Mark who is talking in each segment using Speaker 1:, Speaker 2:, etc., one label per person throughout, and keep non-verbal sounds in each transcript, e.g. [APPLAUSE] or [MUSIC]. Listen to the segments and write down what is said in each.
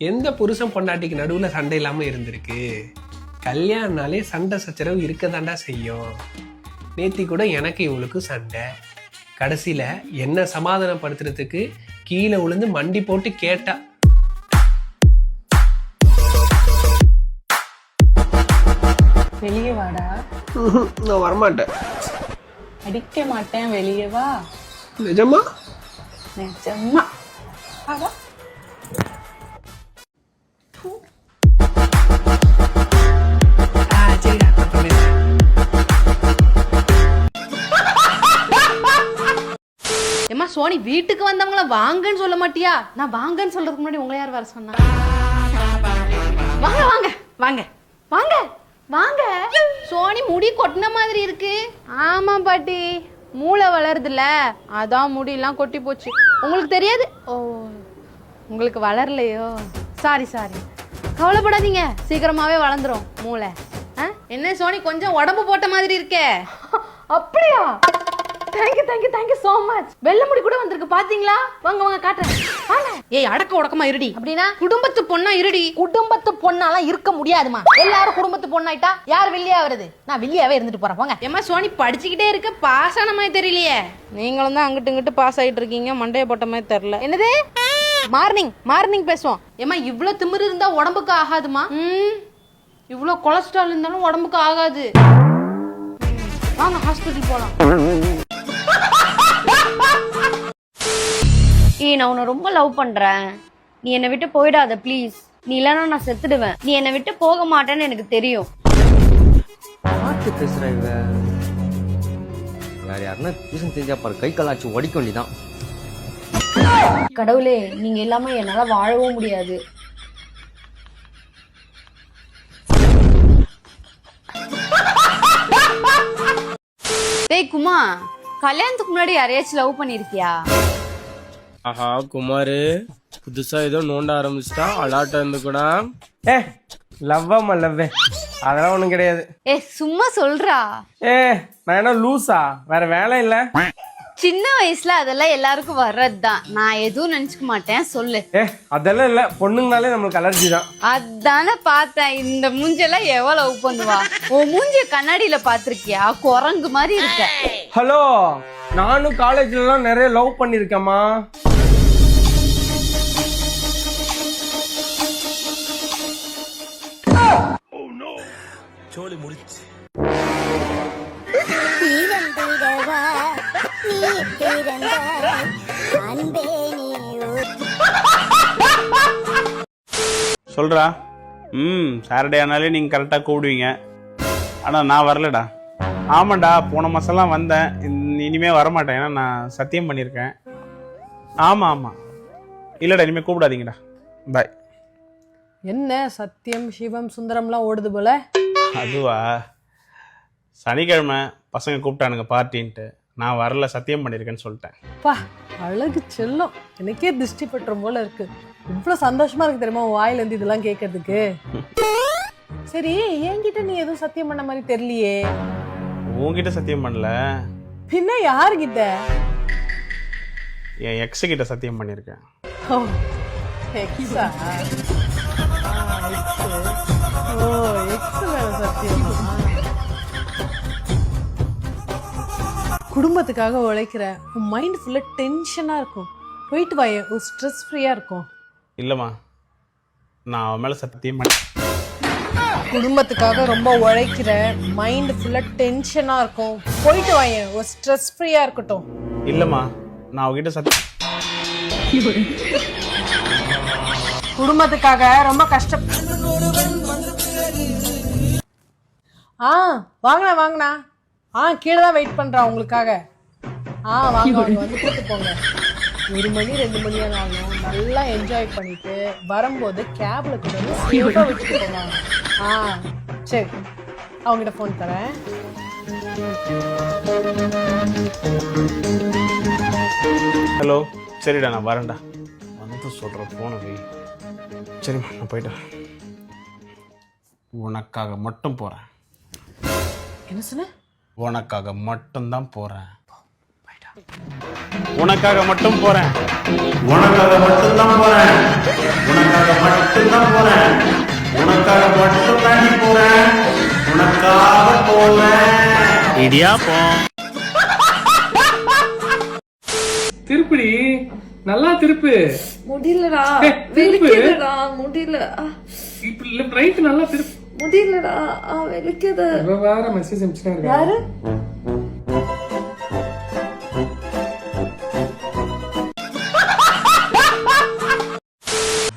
Speaker 1: எந்த புருஷன் பொண்டாட்டிக்கு நடுவில் சண்டை இல்லாமல் இருந்திருக்கு? கல்யாணம்னாலே சண்டை சச்சரவு இருக்க செய்யும். நேத்தி கூட எனக்கு இவளுக்கு சண்டை. கடைசியில் என்ன சமாதானப்படுத்துறதுக்கு கீழே விழுந்து மண்டி போட்டு கேட்டா.
Speaker 2: வெளியே வாடா.
Speaker 1: நான் வரமாட்டேன்.
Speaker 2: அடிக்க மாட்டேன் வெளியே வா.
Speaker 1: நிஜமா?
Speaker 2: நிஜமா.
Speaker 3: நீ சோனி வீட்டுக்கு வந்தவங்கள வாங்கன்னு சொல்ல மாட்டியா? நான் வாங்கன்னு சொல்றதுக்கு முன்னாடி உங்களை யார் வர சொன்னா? வாங்க வாங்க வாங்க. வாங்க வாங்க. சோனி முடி கொட்டின மாதிரி இருக்கு. ஆமா பாட்டி. மூளை வளருதுல்ல. அதான் முடியெல்லாம் கொட்டி போச்சு. உங்களுக்கு தெரியாது? ஓ உங்களுக்கு வளரலையோ? சாரி சாரி கவலைப்படாதீங்க. சீக்கிரமாவே வளர்ந்துரும் மூளை. ஆ? என்ன சோனி கொஞ்சம் உடம்பு போட்ட மாதிரி இருக்கே. அப்படியா? Thank you thank you thank you so much வெள்ளை முடி கூட வந்திருக்கு. பாத்தீங்களா? வாங்க வாங்க காட்டுறேன். வாங்க. ஏய் அடக்க உடக்கமா இருடி. அப்படின்னா? குடும்பத்து பொண்ணா இருடி. குடும்பத்து பொண்ணாலாம் இருக்க முடியாதுமா எல்லாரும் குடும்பத்து பொண்ணாயிட்டா யார் வெளியே வருது? நான் வெளியாவே இருந்துட்டு போறேன். போங்க. ஏமா சோனி படிச்சுக்கிட்டே இருக்க பாஸ் ஆன மாதிரி தெரியலையே. நீங்களும் தான் அங்கிட்டு இங்கிட்டு பாஸ் ஆயிட்டு இருக்கீங்க. மண்டைய போட்ட மாதிரி தெரியல. என்னது? மார்னிங் மார்னிங் பேசுவோம். ஏமா இவ்ளோ திமிரு இருந்தா உடம்புக்கு ஆகாதுமா ம். இவ்ளோ கொலஸ்ட்ரால் இருந்தாலும் உடம்புக்கு ஆகாது. வாங்க ஹாஸ்பிட்டல் போலாம்.
Speaker 4: ஏய் நான் உன்னை ரொம்ப லவ் பண்றேன். நீ என்னை விட்டு போயிடாத ப்ளீஸ் நீ இல்லைன்னா நான் செத்துடுவேன். நீ என்னை விட்டு போக மாட்டேன்னு எனக்கு தெரியும்.
Speaker 5: பார்த்து பேசுற இவ. வேற யாருன்னா டியூஷன் தெரிஞ்சா பாரு கை கலாச்சு ஒடிக்க வேண்டிதான்
Speaker 4: கடவுளே நீங்க இல்லாம என்னால வாழவும் முடியாது.
Speaker 3: டேய் குமா கல்யாணத்துக்கு முன்னாடி யாரையாச்சும் லவ் பண்ணிருக்கியா?
Speaker 6: ஆஹா குமாரு புதுசா ஏதோ நோண்ட ஆரம்பிச்சிட்டா அலாட்ட இருந்து கூட. ஏ லவ்வாமா லவ்வே. அதெல்லாம் ஒண்ணும் கிடையாது.
Speaker 3: ஏ சும்மா சொல்றா.
Speaker 6: ஏ நான் என்ன லூசா? வேற வேலை இல்ல?
Speaker 3: சின்ன வயசுல அதெல்லாம் எல்லாருக்கும் வர்றதுதான். நான் எதுவும் நினைச்சுக்க மாட்டேன். சொல்லு.
Speaker 6: ஏ அதெல்லாம் இல்ல. பொண்ணுங்கனாலே நம்மளுக்கு அலர்ஜி தான்.
Speaker 3: அதானே பார்த்தேன். இந்த மூஞ்செல்லாம் எவ்வளவு லவ் பண்ணுவா? உன் மூஞ்சிய கண்ணாடியில பாத்திருக்கியா குரங்கு மாதிரி இருக்க.
Speaker 6: ஹலோ நானும் காலேஜ்ல எல்லாம் நிறைய லவ் பண்ணிருக்கேம்மா
Speaker 7: சொல்கிறா ம் சாட்டர்டே ஆனாலே நீங்கள் கரெக்டாக கூப்பிடுவீங்க. ஆனால் நான் வரலடா. ஆமாண்டா போன மாதம்லாம் வந்தேன். இன்~ இனிமே வரமாட்டேன். ஏன்னா நான் சத்தியம் பண்ணியிருக்கேன். ஆமாம் ஆமாம் இல்லைடா இனிமேல் கூப்பிடாதீங்கடா. பாய்
Speaker 8: என்ன சத்தியம் சிவம் சுந்தரம்லாம் ஓடுது போல?
Speaker 7: அதுவா? சனிக்கிழமை பசங்க கூப்பிட்டானுங்க பார்ட்டின்ட்டு. நான் வரல சத்தியம் பண்ணியிருக்கேன்னு சொல்லிட்டேன்.
Speaker 8: பா அழகு செல்லம். எனக்கே திருஷ்டி பட்டுரும் போல இருக்கு. இவ்வளோ சந்தோஷமா இருக்கு தெரியுமா உன் வாயில இருந்து இதெல்லாம் கேட்கறதுக்கு? சரி என்கிட்ட நீ எதுவும் சத்தியம் பண்ண மாதிரி தெரியலையே.
Speaker 7: உன்கிட்ட சத்தியம் பண்ணல.
Speaker 8: பின்ன யாருகிட்ட?
Speaker 7: என் எக்ஸு கிட்ட சத்தியம் பண்ணியிருக்கேன்
Speaker 8: ஓ எக்ஸா குடும்பத்துக்காக உழைக்கிற உன் மைண்ட் ஃபுல்லா டென்ஷனா இருக்கும். போயிட்டு வாயே ஒரு ஸ்ட்ரெஸ் ஃப்ரீயா இருக்கும்.
Speaker 7: இல்லைம்மா நான் அவன் மேலே சத்தியம்
Speaker 8: குடும்பத்துக்காக ரொம்ப உழைக்கிற மைண்ட் ஃபுல்லா டென்ஷனா இருக்கும். போயிட்டு வாயேன் ஒரு ஸ்ட்ரெஸ் ஃப்ரீயா இருக்கட்டும்.
Speaker 7: இல்லைம்மா நான் அவகிட்ட சத்தி
Speaker 8: குடும்பத்துக்காக ரொம்ப கஷ்டம் ஆ வாங்கண்ணா வாங்கண்ணா ஆ கீழே தான் வெயிட் பண்றேன் உங்களுக்காக. ஆ வாங்க வாங்க வந்து கூட்டு போங்க. ஒரு மணி ரெண்டு மணி ஆனாலும் நல்லா என்ஜாய் பண்ணிட்டு வரும்போது கேப்ல கூட வந்து சேஃபாக வச்சுட்டு போவாங்க ஆ சரி. அவங்ககிட்ட ஃபோன் தரேன்.
Speaker 7: ஹலோ சரிடா நான் வரேன்டா. வந்து சொல்கிறேன் போன வை. சரிம்மா நான் போயிட்டேன் உனக்காக மட்டும் போகிறேன்
Speaker 8: என்ன சொன்ன?
Speaker 7: உனக்காக மட்டும்தான் போகிறேன் உனக்காக மட்டும் போகிறேன் உனக்காக மட்டும்தான் போகிறேன் உனக்காக மட்டும் மட்டும் தாண்டி போறேன். உனக்காக போவேன். இடியாப்பம்
Speaker 1: திருப்பிடி. நல்லா திருப்பு.
Speaker 9: முடியலடா. முடியல.
Speaker 1: லெஃப்ட் ரைட் நல்லா திருப்பு.
Speaker 9: முடியலடா
Speaker 1: இவ வேற மெசேஜ் அனுப்பிச்சுட்டே இருக்கா
Speaker 9: யாரு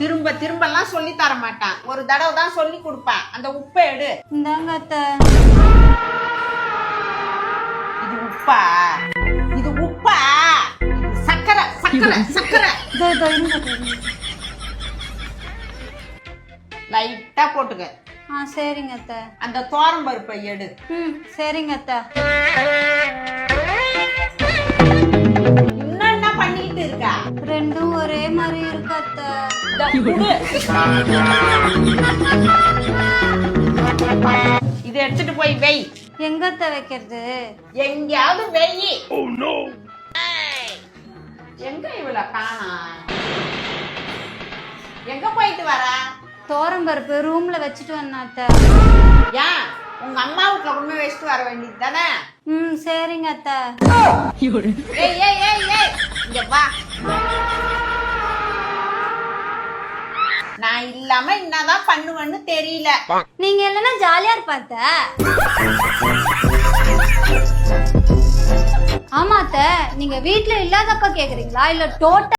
Speaker 5: திரும்ப திரும்பலாம் சொல்லி தர மாட்டான். ஒரு தடவை தான் சொல்லி கொடுப்பேன். அந்த உப்பை எடு.
Speaker 10: இந்தாங்க அத்தை.
Speaker 5: இது உப்பா? இது உப்பா? இது சக்கரை சக்கரை சக்கரை
Speaker 10: இதோ இதோ இருங்க அத்தை.
Speaker 5: லைட்டா போட்டுக்க.
Speaker 10: ஆ சரிங்க அத்தை.
Speaker 5: அந்த தோரம் பருப்பை எடு.
Speaker 10: ம் சரிங்க அத்தை.
Speaker 5: இன்னும் என்ன பண்ணிட்டு இருக்கா.
Speaker 10: ரெண்டும் ஒரே மாதிரி இருக்கு அத்தை.
Speaker 5: இத குடு. இதை எடுத்துட்டு போய் வெய்
Speaker 10: எங்க அத்தை வைக்கிறது?
Speaker 5: எங்கேயாவது வெயி எங்க இவள காணா? எங்க போயிட்டு வர?
Speaker 10: தோரம்பருப்பு ரூம்ல வச்சுட்டு வந்தேன் அத்தை.
Speaker 5: ஏன்? உங்க அம்மா வீட்ல கொண்டு வச்சுட்டு வர வேண்டியது தானே?
Speaker 10: ம் சரிங்க அத்தை.
Speaker 5: ஏய் ஏய் ஏய் ஏய். இங்க வா. நான் இல்லாம என்னதான் பண்ணுவேன்னு தெரியல.
Speaker 10: நீங்க இல்லைன்னா ஜாலியா இருப்பாத்த ஆமா அத்தை நீங்க வீட்ல இல்லாதப்ப கேக்குறீங்களா? இல்ல டோட்டல்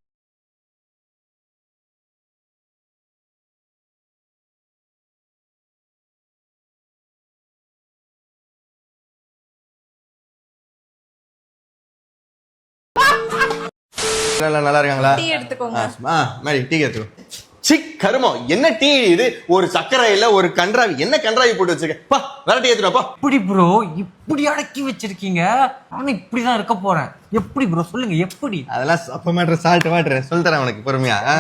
Speaker 11: நல்லா நல்லா இருக்காங்களா?
Speaker 9: டீ எடுத்துக்கோங்க.
Speaker 11: ஆ மேரி டீ எடுத்துக்கோ. சி கருமம் என்ன டீ இது? ஒரு சக்கரை இல்ல ஒரு கன்றாவி. என்ன கன்றாவி போட்டு வச்சிருக்க? பா வேற டீ எடுத்துட்டு வா, பா.
Speaker 12: இப்படி ப்ரோ இப்படி அடக்கி வச்சிருக்கீங்க. நானும் இப்படிதான் இருக்க போறேன். எப்படி ப்ரோ சொல்லுங்க எப்படி?
Speaker 11: அதெல்லாம் அப்ப மேட்ரு சால்ட் வாட்ரு சொல்லி தரேன் உனக்கு பொறுமையா ஆ?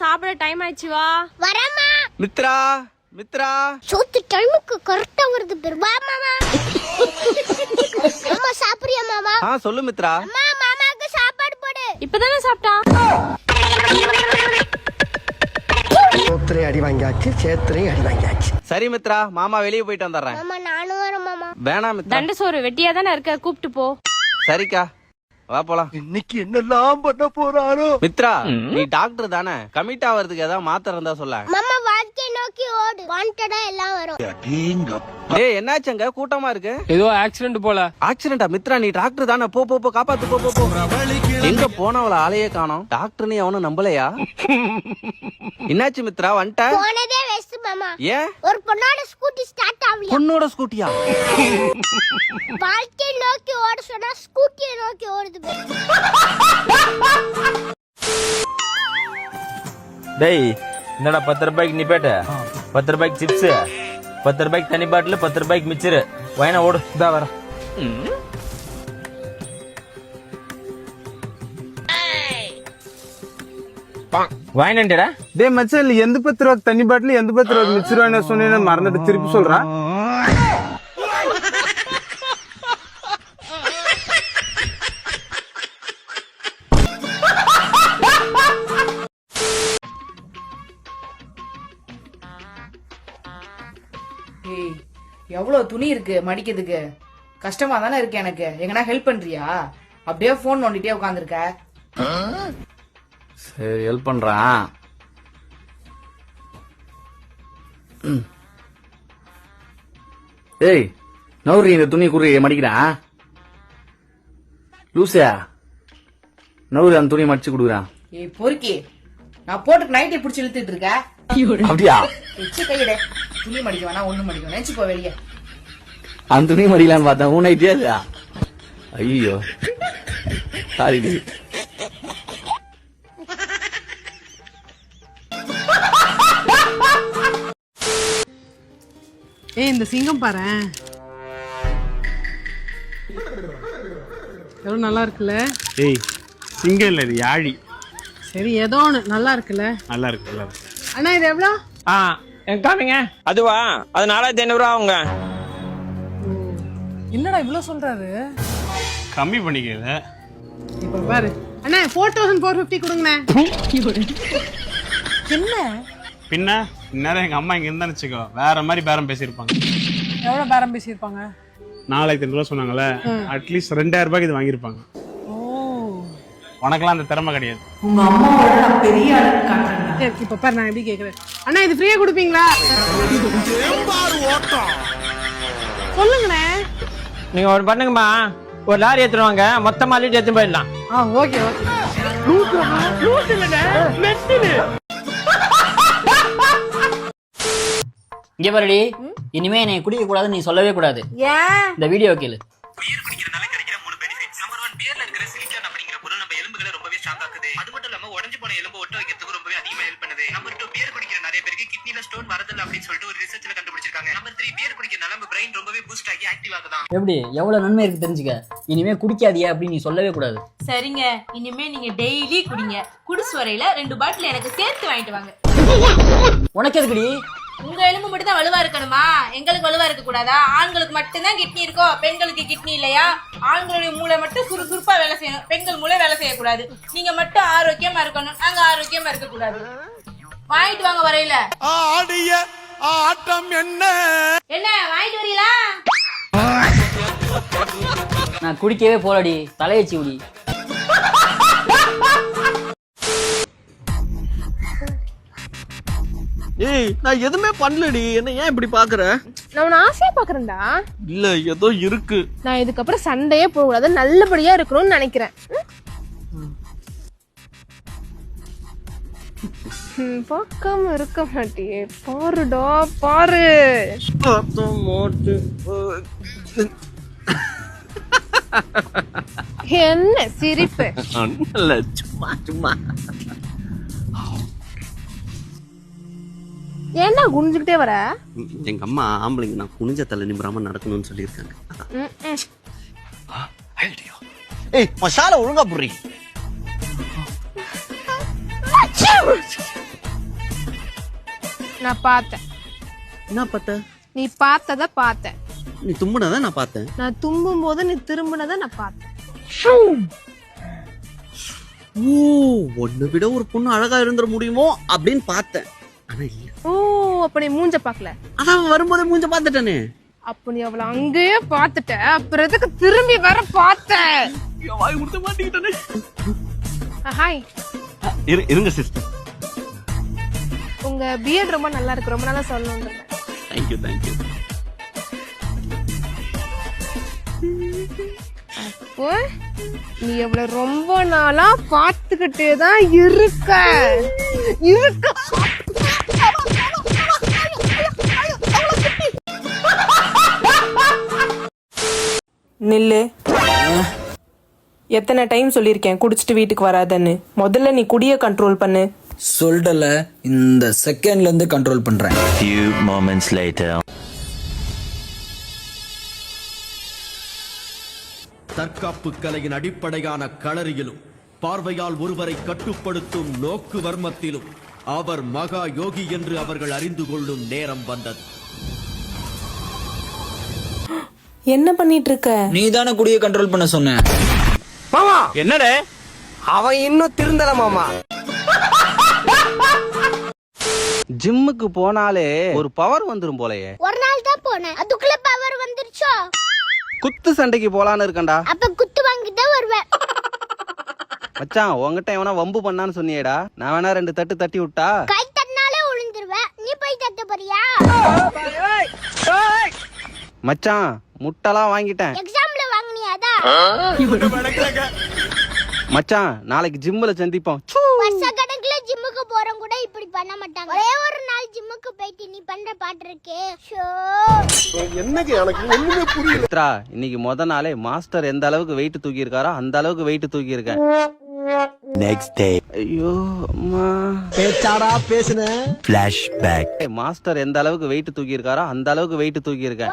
Speaker 9: சாப்பிட டைம் ஆயிடுச்சு வா.
Speaker 6: வரமா
Speaker 12: மித்ரா மித்ரா.
Speaker 6: சோத்து டைமுக்கு கரெக்டா வருது பேர் வா மாமா அம்மா சாப்பிடுறியா மாமா?
Speaker 12: ஆ சொல்லு மித்ரா.
Speaker 6: அம்மா மாமாக்கு சாப்பாடு போடு.
Speaker 9: இப்பதானே சாப்பிட்டா?
Speaker 1: சோத்திரை அடி வாங்கியாச்சு சேத்திரை அடி வாங்கியாச்சு.
Speaker 12: சரி மித்ரா மாமா வெளியே போயிட்டு வந்துடுறேன்.
Speaker 6: மாமா நானும் வரேன் மாமா.
Speaker 12: வேணாம் மித்ரா.
Speaker 9: தண்ட சோறு வெட்டியா தானே இருக்க? கூப்பிட்டு போ.
Speaker 12: சரிக்கா. வா போலாம்.
Speaker 1: இன்னைக்கு என்னெல்லாம் பண்ண போறாரோ?
Speaker 12: மித்ரா நீ டாக்டர் தானே? கமிட் ஆவறதுக்கு ஏதாவது மாத்திரை இருந்தா சொல்ல.
Speaker 6: மாமா வாழ்க்கையை நோக்கி ஓடு. வாண்டடா எல்லாம் வரும்.
Speaker 12: டேய் என்னாச்சுங்க கூட்டமா இருக்கு?
Speaker 4: ஏதோ ஆக்சிடென்ட் போல.
Speaker 12: ஆக்சிடென்டா மித்ரா நீ டாக்டர் தானே? போ போ போ காப்பாத்து போ போ போ. எங்க போனவள ஆளையே காணோம். டாக்டர் நீ அவனும் நம்பலையா? [LAUGHS] என்னாச்சு மித்ரா? வந்துட்ட?
Speaker 6: போனதே வேஸ்ட் மாமா.
Speaker 12: ஏன்?
Speaker 6: ஒரு பொண்ணோட ஸ்கூட்டி ஸ்டார்ட் ஆகலையா?
Speaker 12: பொண்ணோட ஸ்கூட்டியா
Speaker 6: வாழ்க்கையை நோக்கி ஓட சொன்னா ஸ்கூட்டியை நோக்கி ஓடுது.
Speaker 4: டேய் என்னடா பத்து ரூபாய்க்கு நீ பேட்ட? பத்து ரூபாய்க்கு சிப்ஸ் பத்து ரூபாய்க்கு தனி பாட்டில் பத்து ரூபாய்க்கு மிச்சரு. வயனா ஓடு இதா வர. வாங்கினேன்டா
Speaker 7: டேய் மச்சான் எந்த பத்து ரூபா தண்ணி பாட்டில் எந்த பத்து ரூபா மிச்சர் வாங்கின சொன்னேன்னு மறந்துட்டு திருப்பி சொல்றா.
Speaker 13: ஏய் எவ்வளவு துணி இருக்கு மடிக்கிறதுக்கு? கஷ்டமா தானே இருக்கு எனக்கு. எங்கனா ஹெல்ப் பண்றியா? அப்படியே போன் நோண்டிட்டே உட்காந்துருக்க
Speaker 4: சரி ஹெல்ப் பண்றான். ஏய் நவுரி இந்த துணி குறி மடிக்கிறான் லூசியா? நவுரி அந்த துணி மடிச்சு கொடுக்குறான்
Speaker 13: ஏய் பொறுக்கி நான் போட்டு நைட்டை பிடிச்சி இழுத்துட்டு இருக்க.
Speaker 4: அப்படியா?
Speaker 13: வச்சு கையிட. துணி மடிக்க வேணா ஒண்ணு மடிக்க நினைச்சு போ வெளியே.
Speaker 4: அந்த துணி மடிக்கலான்னு பார்த்தேன் உன் ஐடியா ஐயோ. சாரி
Speaker 8: ஏய் இந்த சிங்கம் பாரேன் எவ்வளவு நல்லா இருக்குல்ல?
Speaker 7: ஏய் சிங்கம் இல்லை இது யாழி.
Speaker 8: சரி ஏதோ ஒன்று நல்லா இருக்குல்ல?
Speaker 7: நல்லா இருக்கு நல்லா இருக்கு.
Speaker 8: அண்ணா இது எவ்வளோ?
Speaker 4: ஆ
Speaker 14: காமிங்க. அதுவா? அது நாலாயிரத்தி ஐநூறுரூவா ஆகுங்க.
Speaker 8: என்னடா இவ்வளோ சொல்றாரு?
Speaker 7: கம்மி பண்ணிக்கல
Speaker 8: இப்போ பாரு. அண்ணா ஃபோர் தௌசண்ட் ஃபோர் ஃபிஃப்டி கொடுங்கண்ணே. என்ன?
Speaker 7: பின்ன இந்நேரம் எங்க அம்மா இங்க இருந்தா வச்சுக்கோ வேற மாதிரி பேரம் பேசியிருப்பாங்க.
Speaker 8: எவ்வளோ பேரம் பேசியிருப்பாங்க?
Speaker 7: நாலாயிரத்தி ஐநூறு ரூபா சொன்னாங்கல்ல அட்லீஸ்ட் ரெண்டாயிரம் ரூபாய்க்கு இது வாங்கியிருப்பாங்க.
Speaker 8: ஓ.
Speaker 7: உனக்கெல்லாம் அந்த திறமை கிடையாது.
Speaker 8: உங்க அம்மாவோட நான் பெரிய அளவு காட்டுறேன் இப்போ பாரு நான் எப்படி கேட்குறேன் அண்ணா இது ஃப்ரீயா கொடுப்பீங்களா? சொல்லுங்கண்ணே.
Speaker 14: நீங்க ஒன்று பண்ணுங்கம்மா. ஒரு லாரி எடுத்துருவாங்க மொத்தமா லிட்டர் எடுத்து போயிடலாம்.
Speaker 8: ஆ ஓகே ஓகே.
Speaker 15: இங்க பாருடி. இனிமே என்னை குடிக்க கூடாதுன்னு நீ சொல்லவே கூடாது.
Speaker 8: ஏன்?
Speaker 15: இந்த வீடியோ கேளு.
Speaker 12: அது மட்டும் இல்லாம உடஞ்சு போன எலும்பு ஒட்ட வைக்கிறதுக்கு ரொம்பவே அதிகமா ஹெல்ப் பண்ணுது. நம்பர் டூ பியர் குடிக்கிற நிறைய பேருக்கு கிட்னில ஸ்டோன் வரதில்லை அப்படின்னு சொல்லிட்டு ஒரு ரிசர்ச்ல கண்டுபிடிச்சிருக்காங்க. நம்பர் த்ரீ பியர் குடிக்கிறனால நம்ம பிரெயின் ரொம்பவே பூஸ்ட் ஆகி ஆக்டிவ் ஆகுதான்.
Speaker 15: எப்படி? எவ்வளவு நன்மை இருக்கு தெரிஞ்சுக்க. இனிமே குடிக்காதியா அப்படின்னு நீ சொல்லவே கூடாது.
Speaker 16: சரிங்க. இனிமே நீங்க டெய்லி குடிங்க. குடிசு வரையில ரெண்டு பாட்டில் எனக்கு சேர்த்து வாங்கிட்டு வாங்க.
Speaker 15: உனக்கு எதுக்குடி?
Speaker 16: உங்க எலும்பு மட்டும் தான் வலுவா இருக்கணுமா? எங்களுக்கு வலுவா இருக்க கூடாதா ஆண்களுக்கு மட்டும்தான் கிட்னி இருக்கோ? பெண்களுக்கு கிட்னி இல்லையா? ஆண்களுடைய மூளை மட்டும் சுறுசுறுப்பா வேலை செய்யணும். பெண்கள் மூளை வேலை செய்யக்கூடாது. நீங்க மட்டும் ஆரோக்கியமா இருக்கணும். நாங்க ஆரோக்கியமா இருக்க கூடாது வாங்கிட்டு வாங்க வரையில.
Speaker 12: ஆடிய ஆட்டம் என்ன?
Speaker 16: என்ன வாங்கிட்டு வரீங்களா?
Speaker 15: நான் குடிக்கவே போலடி. தலையச்சி உடி
Speaker 12: ஏய் நான் எதுவுமே பண்ணலடி. என்ன ஏன் இப்படி பாக்குற
Speaker 17: நான் உன்னை ஆசையா பாக்குறேன்டா
Speaker 12: இல்ல ஏதோ இருக்கு.
Speaker 17: நான் இதுக்கப்புறம் சண்டையே போகக்கூடாது நல்லபடியா இருக்கணும்னு நினைக்கிறேன். ம், பார்க்காம இருக்க மாட்டியே. பாருடா பாரு. என்ன சிரிப்பு? [LAUGHS]
Speaker 12: இல்ல சும்மா சும்மா.
Speaker 17: ஏன்டா குனிஞ்சுக்கிட்டே வர?
Speaker 12: எங்க அம்மா ஆம்பளைங்க நான் குனிஞ்ச தலை நிமிராம நடக்கணும்னு சொல்லியிருக்காங்க. ஏய் மசாலா ஒழுங்கா புரி
Speaker 17: நான் பார்த்தேன்.
Speaker 12: என்ன பார்த்த?
Speaker 17: நீ பார்த்தத பார்த்தேன்.
Speaker 12: நீ தும்புனதான் நான் பார்த்தேன்.
Speaker 17: நான் தும்பும் போது நீ திரும்பினதை நான் பார்த்தேன்.
Speaker 12: ஓ ஒன்னு விட ஒரு பொண்ணு அழகா இருந்துட முடியுமோ அப்படின்னு பார்த்தேன். ஆனா இல்ல
Speaker 17: ஓ அப்ப நீ மூஞ்ச பார்க்கல
Speaker 12: அதான் வரும்போதே மூஞ்ச பார்த்துட்டானே.
Speaker 17: அப்ப நீ அவளை அங்கேயே பார்த்துட்ட. அப்புறம் எதுக்கு திரும்பி வர பார்த்த?
Speaker 12: வாய் கொடுத்து மாட்டிக்கிட்டானே.
Speaker 17: ஹாய்
Speaker 12: இரு இருங்க சிஸ்டர்
Speaker 17: உங்க பிஎட் ரொம்ப நல்லா இருக்கு. ரொம்ப நாளா சொல்லணும்னு
Speaker 12: தேங்க்யூ தேங்க்யூ
Speaker 17: அப்போ நீ அவளை ரொம்ப நாளா பார்த்துக்கிட்டே தான் இருக்க. இருக்க.
Speaker 8: நில்லு. எத்தனை டைம் சொல்லியிருக்கேன் குடிச்சிட்டு வீட்டுக்கு வராதன்னு. முதல்ல நீ குடிய கண்ட்ரோல் பண்ணு.
Speaker 15: சொல்லிட்டல இந்த செகண்ட்ல இருந்து கண்ட்ரோல் பண்றேன்.
Speaker 12: தற்காப்பு கலையின் அடிப்படையான களரியிலும் பார்வையால் ஒருவரை கட்டுப்படுத்தும் நோக்கு வர்மத்திலும் அவர் மகா யோகி என்று அவர்கள் அறிந்து கொள்ளும் நேரம் வந்தது.
Speaker 8: என்ன பண்ணிட்டு இருக்க
Speaker 15: நீ தானே குடிய கண்ட்ரோல் பண்ண சொன்ன.
Speaker 14: மாமா! என்னடே? அவன் இன்னும் திருந்தல மாமா.
Speaker 12: ஜிம்முக்கு போனாலே ஒரு பவர் வந்துரும் போலயே.
Speaker 6: ஒரு நாள் தான் போனேன். அதுக்குள்ள பவர் வந்துருச்சோ?
Speaker 12: குத்து சண்டைக்கு போலான்னு இருக்கேன்டா.
Speaker 6: அப்ப குத்து வாங்கிட்டு வருவேன்.
Speaker 12: மச்சான் உன்கிட்ட எவனா வம்பு பண்ணான்னு சொன்னியேடா. நான் வேணா ரெண்டு தட்டு தட்டி விட்டா?
Speaker 6: கை தட்டினாலே விழுந்துருவேன் நீ போய் தட்ட போறியா?
Speaker 12: மச்சான் முட்டைலாம் வாங்கிட்டேன்.
Speaker 6: எக்ஸாம்ல வாங்கினியாதா
Speaker 12: மச்சான் நாளைக்கு ஜிம்ல சந்திப்போம்.
Speaker 6: வருஷ கணக்குல ஜிம்முக்கு போறவங்க கூட இப்படி பண்ண மாட்டாங்க. ஒரே ஒரு நாள் ஜிம்முக்கு போயிட்டு நீ பண்ற பாட்டு இருக்கே. ஷோ!
Speaker 12: சித்ரா இன்னைக்கு முத நாளே மாஸ்டர் எந்த அளவுக்கு வெயிட் தூக்கி இருக்காரோ அந்த அளவுக்கு வெயிட் தூக்கி இருக்கேன் நெக்ஸ்ட் டே ஐயோ அம்மா.
Speaker 15: பேச்சாடா பேசுன?
Speaker 12: ஏய், மாஸ்டர் எந்த அளவுக்கு வெயிட் தூக்கி இருக்காரோ அந்த அளவுக்கு வெயிட் தூக்கி இருக்கேன்